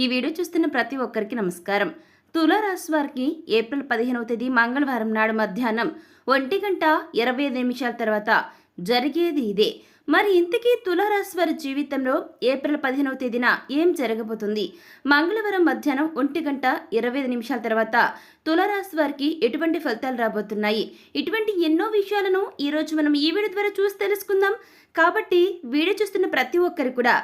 ఈ వీడియో చూస్తున్న ప్రతి ఒక్కరికి నమస్కారం. తులారాశి వారికి ఏప్రిల్ పదిహేనవ తేదీ మంగళవారం నాడు మధ్యాహ్నం ఒంటి గంట ఇరవై ఐదు నిమిషాల తర్వాత జరిగేది ఇదే. మరి ఇంతకీ తులారాశి వారి జీవితంలో ఏప్రిల్ పదిహేనవ తేదీన ఏం జరగబోతుంది? మంగళవారం మధ్యాహ్నం ఒంటి గంట ఇరవై ఐదు నిమిషాల తర్వాత తులారాశి వారికి ఎటువంటి ఫలితాలు రాబోతున్నాయి? ఇటువంటి ఎన్నో విషయాలను ఈరోజు మనం ఈ వీడియో ద్వారా చూసి తెలుసుకుందాం. కాబట్టి వీడియో చూస్తున్న ప్రతి ఒక్కరు కూడా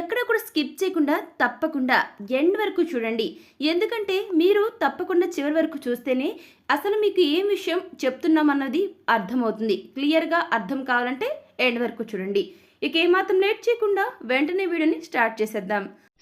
ఎక్కడ కూడా స్కిప్ చేయకుండా తప్పకుండా ఎండ్ వరకు చూడండి. ఎందుకంటే మీరు తప్పకుండా చివరి వరకు చూస్తేనే అసలు మీకు ఏం విషయం చెప్తున్నామన్నది అర్థమవుతుంది. క్లియర్గా అర్థం కావాలంటే ఎండ్ వరకు చూడండి. ఇక ఏమాత్రం లేట్ చేయకుండా వెంటనే వీడియోని స్టార్ట్ చేసేద్దాం.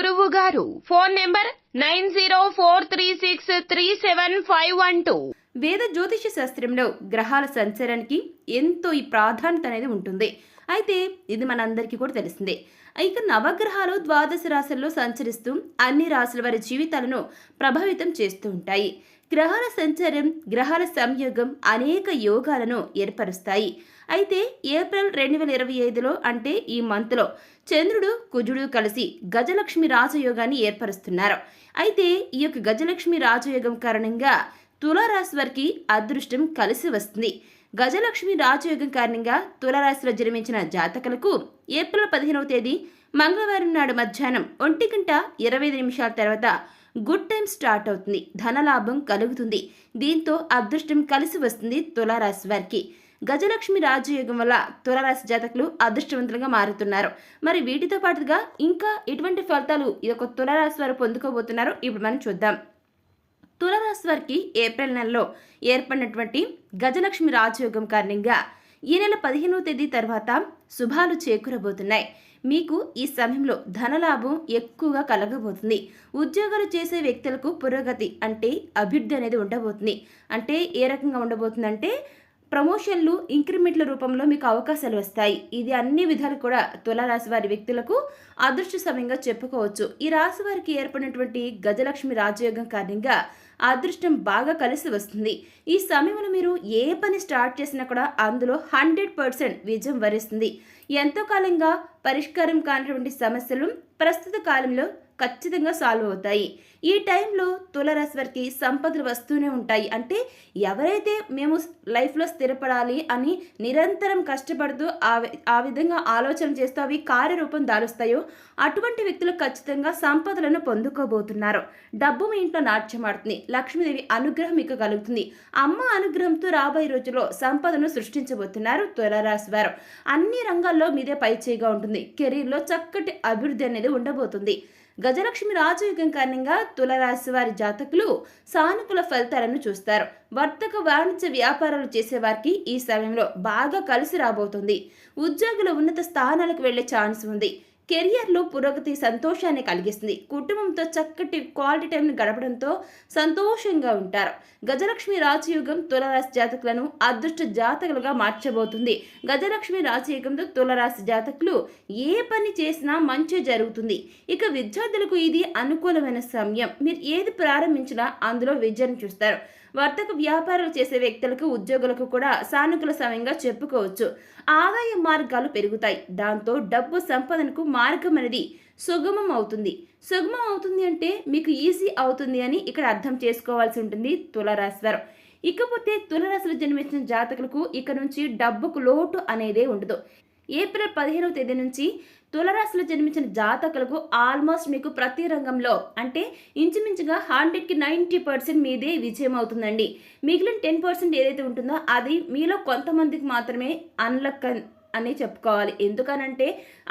గురువు గారు phone number nine zero four three six three seven five one two. వేద జ్యోతిష శాస్త్రంలో గ్రహాల సంచారానికి ఎంతో ఈ ప్రాధాన్యత అనేది ఉంటుంది. అయితే ఇది మనందరికీ కూడా తెలిసిందే. ఇక నవగ్రహాలు ద్వాదశ రాశుల్లో సంచరిస్తూ అన్ని రాశుల వారి జీవితాలను ప్రభావితం చేస్తూ ఉంటాయి. గ్రహాల సంచారం గ్రహాల సంయోగం అనేక యోగాలను ఏర్పరుస్తాయి. అయితే ఏప్రిల్ రెండు వేల ఇరవై ఐదులో అంటే ఈ మంత్లో చంద్రుడు కుజుడు కలిసి గజలక్ష్మి రాజయోగాన్ని ఏర్పరుస్తున్నారు. అయితే ఈ యొక్క గజలక్ష్మి రాజయోగం కారణంగా తులారాశి వారికి అదృష్టం కలిసి వస్తుంది. గజలక్ష్మి రాజయోగం కారణంగా తులారాశిలో జన్మించిన జాతకులకు ఏప్రిల్ పదిహేనవ తేదీ మంగళవారం నాడు మధ్యాహ్నం ఒంటి గంట ఇరవై ఐదు నిమిషాల తర్వాత గుడ్ టైం స్టార్ట్ అవుతుంది. ధనలాభం కలుగుతుంది. దీంతో అదృష్టం కలిసి వస్తుంది తులారాశి వారికి గజలక్ష్మి రాజయోగం వల్ల తులరాశి జాతకులు అదృష్టవంతులుగా మారుతున్నారు. మరి వీటితో పాటుగా ఇంకా ఎటువంటి ఫలితాలు ఈ యొక్క తులరాశి వారు పొందుకోబోతున్నారో ఇప్పుడు మనం చూద్దాం. తులరాశి వారికి ఏప్రిల్ నెలలో ఏర్పడినటువంటి గజలక్ష్మి రాజయోగం కారణంగా ఈ నెల పదిహేనవ తేదీ తర్వాత శుభాలు చేకూరబోతున్నాయి. మీకు ఈ సమయంలో ధనలాభం ఎక్కువగా కలగబోతుంది. ఉద్యోగాలు చేసే వ్యక్తులకు పురోగతి అంటే అభివృద్ధి అనేది ఉండబోతుంది. అంటే ఏ రకంగా ఉండబోతుందంటే ప్రమోషన్లు ఇంక్రిమెంట్ల రూపంలో మీకు అవకాశాలు వస్తాయి. ఇది అన్ని విధాలు కూడా తులారాశి వారి వ్యక్తులకు అదృష్ట సమయంగా చెప్పుకోవచ్చు. ఈ రాశి వారికి ఏర్పడినటువంటి గజలక్ష్మి రాజయోగం కారణంగా అదృష్టం బాగా కలిసి వస్తుంది. ఈ సమయంలో మీరు ఏ పని స్టార్ట్ చేసినా కూడా అందులో హండ్రెడ్ పర్సెంట్ విజయం వరిస్తుంది. ఎంతో కాలంగా పరిష్కారం కానటువంటి సమస్యలు ప్రస్తుత కాలంలో ఖచ్చితంగా సాల్వ్ అవుతాయి. ఈ టైంలో తులరాశి వారికి సంపదలు వస్తూనే ఉంటాయి. అంటే ఎవరైతే మేము లైఫ్లో స్థిరపడాలి అని నిరంతరం కష్టపడుతూ ఆ ఆ విధంగా ఆలోచన చేస్తూ అవి కార్యరూపం దాలుస్తాయో అటువంటి వ్యక్తులు ఖచ్చితంగా సంపదలను పొందుకోబోతున్నారు. డబ్బు మీ ఇంట్లో నాట్యమాడుతుంది లక్ష్మీదేవి అనుగ్రహం మీకు కలుగుతుంది. అమ్మ అనుగ్రహంతో రాబోయే రోజుల్లో సంపదను సృష్టించబోతున్నారు తులరాశి వారు అన్ని రంగాల్లో మీదే పైచేయిగా ఉంటుంది. కెరీర్లో చక్కటి అభివృద్ధి అనేది ఉండబోతుంది. గజలక్ష్మి రాజయోగం కారణంగా తులరాశి వారి జాతకులు సానుకూల ఫలితాలను చూస్తారు. వర్తక వాణిజ్య వ్యాపారాలు చేసేవారికి ఈ సమయంలో బాగా కలిసి రాబోతుంది. ఉద్యోగుల ఉన్నత స్థానాలకు వెళ్ళే ఛాన్స్ ఉంది. కెరియర్లో పురోగతి సంతోషాన్ని కలిగిస్తుంది. కుటుంబంతో చక్కటి క్వాలిటీ టైంని గడపడంతో సంతోషంగా ఉంటారు. గజలక్ష్మి రాజయోగం తులరాశి జాతకులను అదృష్ట జాతకులుగా మార్చబోతుంది. గజలక్ష్మి రాజయోగంతో తులరాశి జాతకులు ఏ పని చేసినా మంచి జరుగుతుంది. ఇక విద్యార్థులకు ఇది అనుకూలమైన సమయం. మీరు ఏది ప్రారంభించినా అందులో విజయం చూస్తారు. వర్తక వ్యాపారాలు చేసే వ్యక్తులకు ఉద్యోగులకు కూడా సానుకూల సమయంగా చెప్పుకోవచ్చు. ఆదాయ మార్గాలు పెరుగుతాయి. దాంతో డబ్బు సంపాదనకు మార్గం అనేది సుగమం అవుతుంది. సుగమం అవుతుంది అంటే మీకు ఈజీ అవుతుంది అని ఇక్కడ అర్థం చేసుకోవాల్సి ఉంటుంది తులరాశివారు. ఇకపోతే తులరాశిలో జన్మించిన జాతకులకు ఇక నుంచి డబ్బుకు లోటు అనేదే ఉండదు. ఏప్రిల్ పదిహేనవ తేదీ నుంచి తులరాశిలో జన్మించిన జాతకులకు ఆల్మోస్ట్ మీకు ప్రతి రంగంలో అంటే ఇంచుమించుగా హండ్రెడ్కి నైంటీ పర్సెంట్ మీదే విజయం అవుతుందండి. మిగిలిన టెన్ పర్సెంట్ ఏదైతే ఉంటుందో అది మీలో కొంతమందికి మాత్రమే అన్లక్ అని చెప్పుకోవాలి. ఎందుకనంటే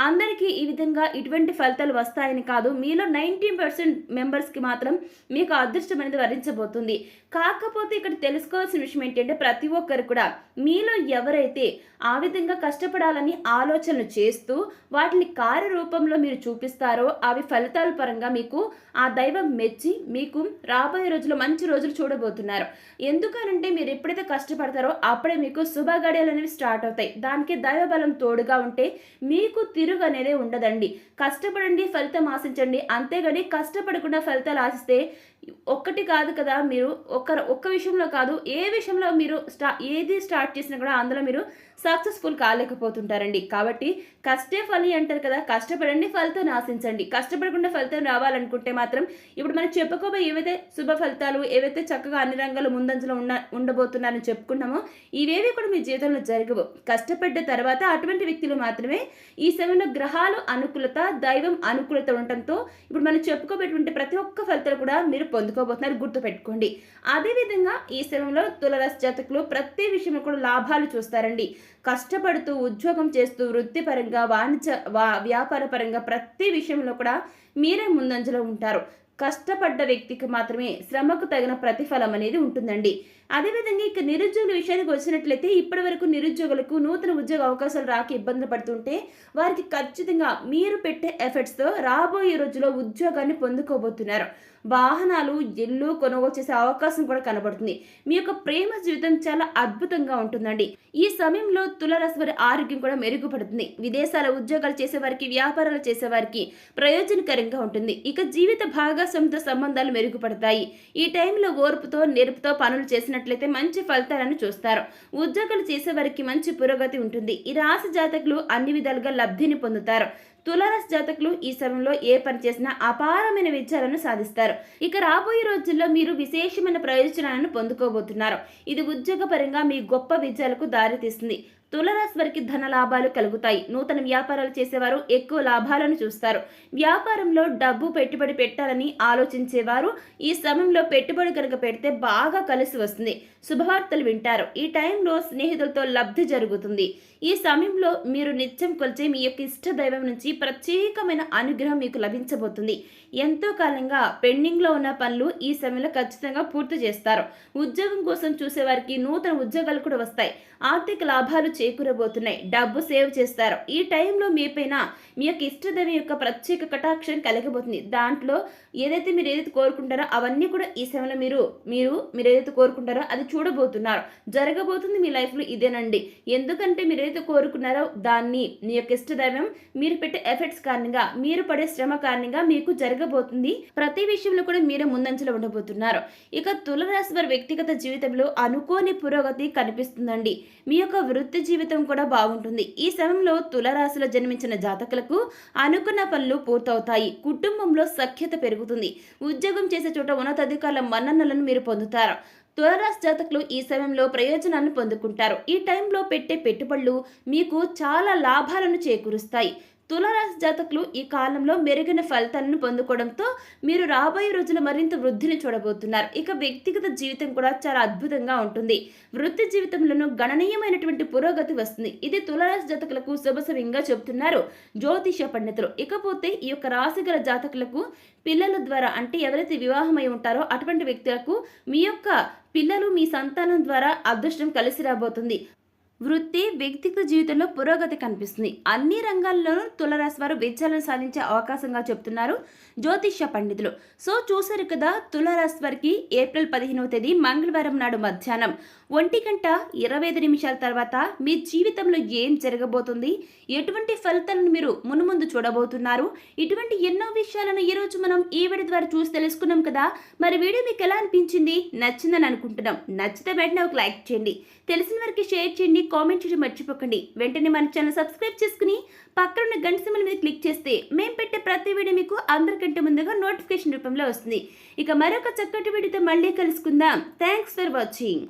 అందరికీ ఈ విధంగా ఇటువంటి ఫలితాలు వస్తాయని కాదు. మీలో నైంటీ పర్సెంట్ మెంబర్స్కి మాత్రం మీకు అదృష్టం అనేది వరించబోతుంది. కాకపోతే ఇక్కడ తెలుసుకోవాల్సిన విషయం ఏంటంటే ప్రతి ఒక్కరు కూడా మీలో ఎవరైతే ఆ విధంగా కష్టపడాలని ఆలోచనలు చేస్తూ వాటిని కార్యరూపంలో మీరు చూపిస్తారో అవి ఫలితాల పరంగా మీకు ఆ దైవం మెచ్చి మీకు రాబోయే రోజుల్లో మంచి రోజులు చూడబోతున్నారు. ఎందుకనంటే మీరు ఎప్పుడైతే కష్టపడతారో అప్పుడే మీకు శుభగడియలు అనేవి స్టార్ట్ అవుతాయి. దానికి దైవ బలం తోడుగా ఉంటే మీకు తిరుగు అనేది ఉండదండి. కష్టపడండి ఫలితం ఆశించండి. అంతేగాని కష్టపడకుండా ఫలితాలు ఆశిస్తే ఒక్కటి కాదు కదా మీరు ఒక్క ఒక్క విషయంలో కాదు ఏ విషయంలో మీరు స్టా ఏది స్టార్ట్ చేసినా కూడా అందులో మీరు సక్సెస్ఫుల్ కాలేకపోతుంటారండి. కాబట్టి కష్టే ఫలి అంటారు కదా కష్టపడండి ఫలితం ఆశించండి. కష్టపడకుండా ఫలితం రావాలనుకుంటే మాత్రం ఇప్పుడు మనం చెప్పుకోబోయే ఏవైతే శుభ ఫలితాలు ఏవైతే చక్కగా అన్ని రంగాలు ముందంజలో ఉన్న ఉండబోతున్నారని చెప్పుకున్నామో ఇవేవి కూడా మీ జీవితంలో జరగవు. కష్టపడ్డ తర్వాత అటువంటి వ్యక్తులు మాత్రమే ఈ సమయంలో గ్రహాలు అనుకూలత దైవం అనుకూలత ఉండటంతో ఇప్పుడు మనం చెప్పుకోబెట్టుకుంటే ప్రతి ఒక్క ఫలితాలు కూడా మీరు పొందుకోబోతున్నారు. గుర్తుపెట్టుకోండి. అదేవిధంగా ఈ సమయంలో తులరాశి జాతకులు ప్రతి విషయంలో కూడా లాభాలు చూస్తారండి. కష్టపడుతూ ఉద్యోగం చేస్తూ వృత్తిపరంగా వాణిజ్య వా వ్యాపార పరంగా ప్రతి విషయంలో కూడా మీరే ముందంజలో ఉంటారు. కష్టపడ్డ వ్యక్తికి మాత్రమే శ్రమకు తగిన ప్రతిఫలం అనేది ఉంటుందండి. అదేవిధంగా ఇక నిరుద్యోగుల విషయానికి వచ్చినట్లయితే ఇప్పటి వరకు నిరుద్యోగులకు నూతన ఉద్యోగ అవకాశాలు రాక ఇబ్బందులు పడుతుంటే వారికి ఖచ్చితంగా మీరు పెట్టే ఎఫర్ట్స్తో రాబోయే రోజుల్లో ఉద్యోగాన్ని పొందుకోబోతున్నారు. వాహనాలు ఇల్లు కొనుగోలు చేసే అవకాశం కూడా కనబడుతుంది. మీ యొక్క ప్రేమ జీవితం చాలా అద్భుతంగా ఉంటుందండి. ఈ సమయంలో తులరాశి వారి ఆరోగ్యం కూడా మెరుగుపడుతుంది. విదేశాల ఉద్యోగాలు చేసేవారికి వ్యాపారాలు చేసేవారికి ప్రయోజనకరంగా ఉంటుంది. ఇక జీవిత భాగస్వామితో సంబంధాలు మెరుగుపడతాయి. ఈ టైంలో ఓర్పుతో నేర్పుతో పనులు చేసిన చేసినట్లయితే మంచి ఫలితాలను చూస్తారు. ఉద్యోగాలు చేసేవారికి మంచి పురోగతి ఉంటుంది. ఈ రాశి జాతకులు అన్ని విధాలుగా లబ్ధిని పొందుతారు. తులారాశి జాతకులు ఈ సమయంలో ఏ పని చేసినా అపారమైన విజయాలను సాధిస్తారు. ఇక రాబోయే రోజుల్లో మీరు విశేషమైన ప్రయోజనాలను పొందుకోబోతున్నారు. ఇది ఉద్యోగపరంగా మీ గొప్ప విజయాలకు దారితీస్తుంది. తులరాశి వారికి ధన లాభాలు కలుగుతాయి. నూతన వ్యాపారాలు చేసేవారు ఎక్కువ లాభాలను చూస్తారు. వ్యాపారంలో డబ్బు పెట్టుబడి పెట్టాలని ఆలోచించేవారు ఈ సమయంలో పెట్టుబడి కనుక పెడితే బాగా కలిసి వస్తుంది. శుభవార్తలు వింటారు. ఈ టైంలో స్నేహితులతో లబ్ధి జరుగుతుంది. ఈ సమయంలో మీరు నిత్యం కొలిచే మీ యొక్క ఇష్ట దైవం నుంచి ప్రత్యేకమైన అనుగ్రహం మీకు లభించబోతుంది. ఎంతో కాలంగా పెండింగ్లో ఉన్న పనులు ఈ సమయంలో ఖచ్చితంగా పూర్తి చేస్తారు. ఉద్యోగం కోసం చూసేవారికి నూతన ఉద్యోగాలు కూడా వస్తాయి. ఆర్థిక లాభాలు చేకూరబోతున్నాయి. డబ్బు సేవ్ చేస్తారు. ఈ టైంలో మీపైన మీ యొక్క ఇష్టదైవం యొక్క ప్రత్యేక కటాక్షం కలగబోతుంది దాంట్లో ఏదైతే మీరు ఏదైతే కోరుకుంటారో అవన్నీ కూడా ఈ సమయంలో మీరు మీరు మీరు ఏదైతే కోరుకుంటారో అది చూడబోతున్నారు. జరగబోతుంది మీ లైఫ్లో ఇదేనండి. ఎందుకంటే మీరు ఏదైతే కోరుకున్నారో దాన్ని మీ యొక్క ఇష్టదైవం మీరు పెట్టే ఎఫెక్ట్స్ కారణంగా మీరు పడే శ్రమ కారణంగా మీకు జరగబోతుంది. ప్రతి విషయంలో కూడా మీరే ముందంజలో ఉండబోతున్నారు. ఇక తులరాశి వారి వ్యక్తిగత జీవితంలో అనుకోని పురోగతి కనిపిస్తుందండి. మీ యొక్క వృత్తి జీవితం కూడా బాగుంటుంది. ఈ సమయంలో తులరాశిలో జన్మించిన జాతకులకు అనుకున్న పనులు పూర్తవుతాయి. కుటుంబంలో సఖ్యత పెరుగుతుంది. ఉద్యోగం చేసే చోట ఉన్నతాధికారుల మన్ననలను మీరు పొందుతారు. తులరాశి జాతకులు ఈ సమయంలో ప్రయోజనాన్ని పొందుకుంటారు. ఈ టైంలో పెట్టే పెట్టుబడులు మీకు చాలా లాభాలను చేకూరుస్తాయి. తులారాశి జాతకులు ఈ కాలంలో మెరుగైన ఫలితాలను పొందుకోవడంతో మీరు రాబోయే రోజుల మరింత వృద్ధిని చూడబోతున్నారు. ఇక వ్యక్తిగత జీవితం కూడా చాలా అద్భుతంగా ఉంటుంది. వృత్తి జీవితంలోనూ గణనీయమైనటువంటి పురోగతి వస్తుంది. ఇది తులారాశి జాతకులకు శుభసవ్యంగా చెబుతున్నారు జ్యోతిష పండితులు. ఇకపోతే ఈ యొక్క రాశి గల జాతకులకు పిల్లల ద్వారా అంటే ఎవరైతే వివాహమై ఉంటారో అటువంటి వ్యక్తులకు మీ యొక్క పిల్లలు మీ సంతానం ద్వారా అదృష్టం కలిసి రాబోతుంది. వృత్తి వ్యక్తిగత జీవితంలో పురోగతి కనిపిస్తుంది. అన్ని రంగాల్లోనూ తులరాశి వారు విజయాలను సాధించే అవకాశంగా చెప్తున్నారు జ్యోతిష్య పండితులు. సో చూశారు కదా తులరాశి వారికి ఏప్రిల్ పదిహేనవ తేదీ మంగళవారం నాడు మధ్యాహ్నం. ఒంటి గంట ఇరవై ఐదు నిమిషాల తర్వాత మీ జీవితంలో ఏం జరగబోతుంది? ఎటువంటి ఫలితాలను మీరు మునుముందు చూడబోతున్నారు? ఇటువంటి ఎన్నో విషయాలను ఈరోజు మనం ఈ వీడియో ద్వారా చూసి తెలుసుకున్నాం కదా. మరి వీడియో మీకు ఎలా అనిపించింది? నచ్చిందని అనుకుంటున్నాం. నచ్చితే వెంటనే ఒక లైక్ చేయండి. తెలిసిన వారికి షేర్ చేయండి. కామెంట్ చేయడం మర్చిపోకండి. వెంటనే మన ఛానల్ సబ్స్క్రైబ్ చేసుకుని పక్కనున్న గంట సింబల్ మీద క్లిక్ చేస్తే మేము పెట్టే ప్రతి వీడియో మీకు అందరికంటే ముందుగా నోటిఫికేషన్ రూపంలో వస్తుంది. ఇక మరొక చక్కటి వీడియోతో మళ్ళీ కలుసుకుందాం. Thanks for watching